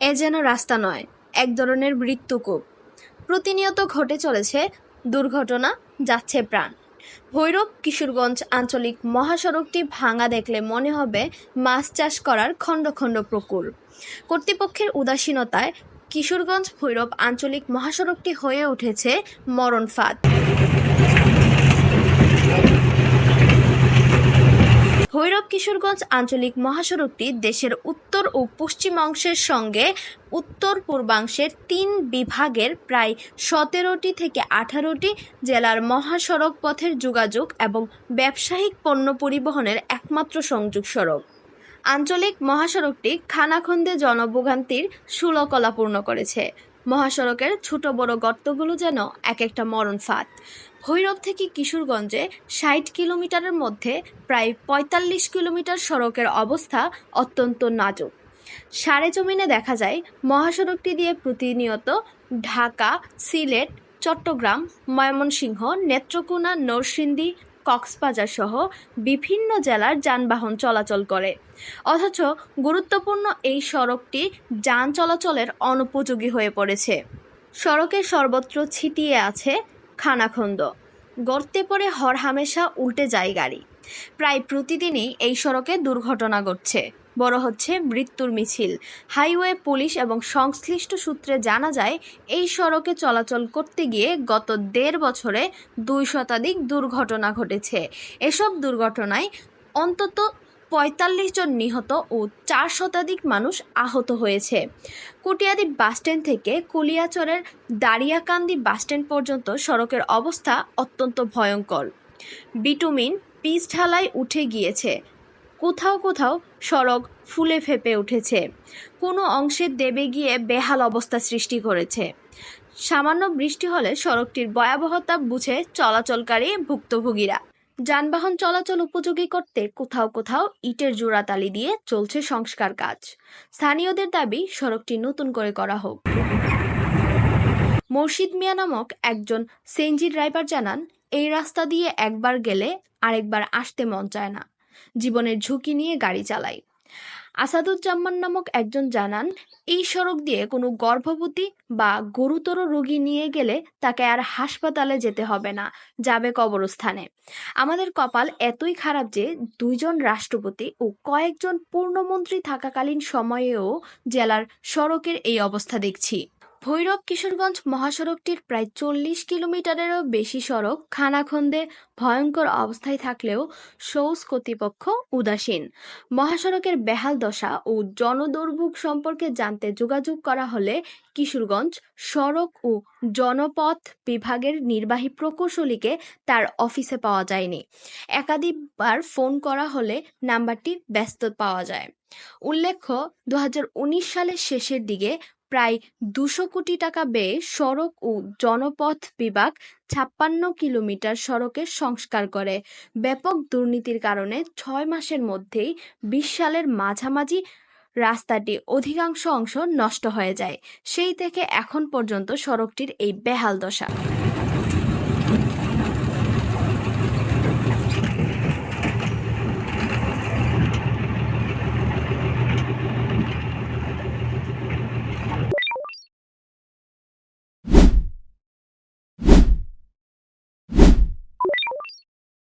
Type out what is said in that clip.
এ যেন রাস্তা নয়, এক ধরনের মৃত্যুকূপ প্রতিনিয়ত ঘটে চলেছে দুর্ঘটনা, যাচ্ছে প্রাণ। ভৈরব কিশোরগঞ্জ আঞ্চলিক মহাসড়কটি ভাঙা দেখলে মনে হবে মাছ চাষ করার খণ্ড খণ্ড প্রকুল। কর্তৃপক্ষের উদাসীনতায় কিশোরগঞ্জ ভৈরব আঞ্চলিক মহাসড়কটি হয়ে উঠেছে মরণ ফাঁদ ভৈরব কিশোরগঞ্জ আঞ্চলিক মহাসড়কটি দেশের উত্তর ও পশ্চিম অংশের সঙ্গে উত্তর পূর্বাংশের তিন বিভাগের প্রায় সতেরোটি থেকে আঠারোটি জেলার মহাসড়ক পথের যোগাযোগ এবং ব্যবসায়িক পণ্য পরিবহনের একমাত্র সংযোগ সড়ক। আঞ্চলিক মহাসড়কটি খানাখন্দে জনভোগান্তির সুলকলাপূর্ণ করেছে। মহাসড়কের ছোট বড় গর্তগুলো যেন এক একটা মরণ ফাঁদ ভৈরব থেকে কিশোরগঞ্জে ষাট কিলোমিটারের মধ্যে প্রায় পঁয়তাল্লিশ কিলোমিটার সড়কের অবস্থা অত্যন্ত নাজুক। সারে জমিনে দেখা যায়, মহাসড়কটি দিয়ে প্রতিনিয়ত ঢাকা, সিলেট, চট্টগ্রাম, ময়মনসিংহ, নেত্রকোনা, নরসিংদী, কক্সবাজার সহ বিভিন্ন জেলার যানবাহন চলাচল করে। অথচ গুরুত্বপূর্ণ এই সড়কটি যান চলাচলের অনুপযোগী হয়ে পড়েছে। সড়কের সর্বত্র ছিটিয়ে আছে খানাখন্দ। গর্তে পড়ে হরহামেশা উল্টে যায় গাড়ি। প্রায় প্রতিদিনই এই সড়কে দুর্ঘটনা ঘটছে। বড় হচ্ছে মৃত্যুর মিছিল। হাইওয়ে পুলিশ এবং সংশ্লিষ্ট সূত্রে জানা যায়, এই সড়কে চলাচল করতে গিয়ে গত দেড় বছরে দুই শতাধিক দুর্ঘটনা ঘটেছে। এসব দুর্ঘটনায় অন্তত পঁয়তাল্লিশ জন নিহত ও চার শতাধিক মানুষ আহত হয়েছে। কুটিয়াদি বাসস্ট্যান্ড থেকে কুলিয়াচরের দাঁড়িয়াকান্দি বাসস্ট্যান্ড পর্যন্ত সড়কের অবস্থা অত্যন্ত ভয়ঙ্কর। বিটুমিন পিচ ঢালাই উঠে গিয়েছে। কোথাও কোথাও সড়ক ফুলে ফেপে উঠেছে। কোনো অংশে দেবে গিয়ে বেহাল অবস্থা সৃষ্টি করেছে। সামান্য বৃষ্টি হলে সড়কটির ভয়াবহতা বুঝে চলাচলকারী ভুক্তভোগীরা যানবাহন চলাচল উপযোগী করতে কোথাও কোথাও ইটের জোড়াতালি দিয়ে চলছে সংস্কার কাজ। স্থানীয়দের দাবি, সড়কটি নতুন করে করা হোক। মুর্শিদ মিয়া নামক একজন সেনজি ড্রাইভার জানান, এই রাস্তা দিয়ে একবার গেলে আরেকবার আসতে মন চায় না। জীবনের ঝুঁকি নিয়ে গাড়ি চালাই। আসাদুজ্জামান নামক একজন জানান, এই সড়ক দিয়ে কোনো গর্ভবতী বা গুরুতর রোগী নিয়ে গেলে তাকে আর হাসপাতালে যেতে হবে না, যাবে কবরস্থানে। আমাদের কপাল এতই খারাপ যে দুইজন রাষ্ট্রপতি ও কয়েকজন পূর্ণমন্ত্রী থাকাকালীন সময়েও জেলার সড়কের এই অবস্থা দেখছি। ভৈরব কিশোরগঞ্জ মহাসড়কটির প্রায় চল্লিশ কিলোমিটারেরও বেশি সড়ক খানাখন্দে ভয়ঙ্কর অবস্থায় থাকলেও সৌস কর্তৃপক্ষ উদাসীন। মহাসড়কের বেহাল দশা ও জনদুর্ভোগ সম্পর্কে জানতে যোগাযোগ করা হলে কিশোরগঞ্জ সড়ক ও জনপথ বিভাগের নির্বাহী প্রকৌশলীকে তার অফিসে পাওয়া যায়নি। একাধিকবার ফোন করা হলে নাম্বারটি ব্যস্ত পাওয়া যায়। উল্লেখ্য দু হাজার উনিশ সালের শেষের দিকে প্রায় দুশো কোটি টাকা ব্যয়ে সড়ক ও জনপথ বিভাগ ছাপ্পান্ন কিলোমিটার সড়কের সংস্কার করে। ব্যাপক দুর্নীতির কারণে ছয় মাসের মধ্যেই বিশ সালের মাঝামাঝি রাস্তাটি অধিকাংশ অংশ নষ্ট হয়ে যায়। সেই থেকে এখন পর্যন্ত সড়কটির এই বেহাল দশা।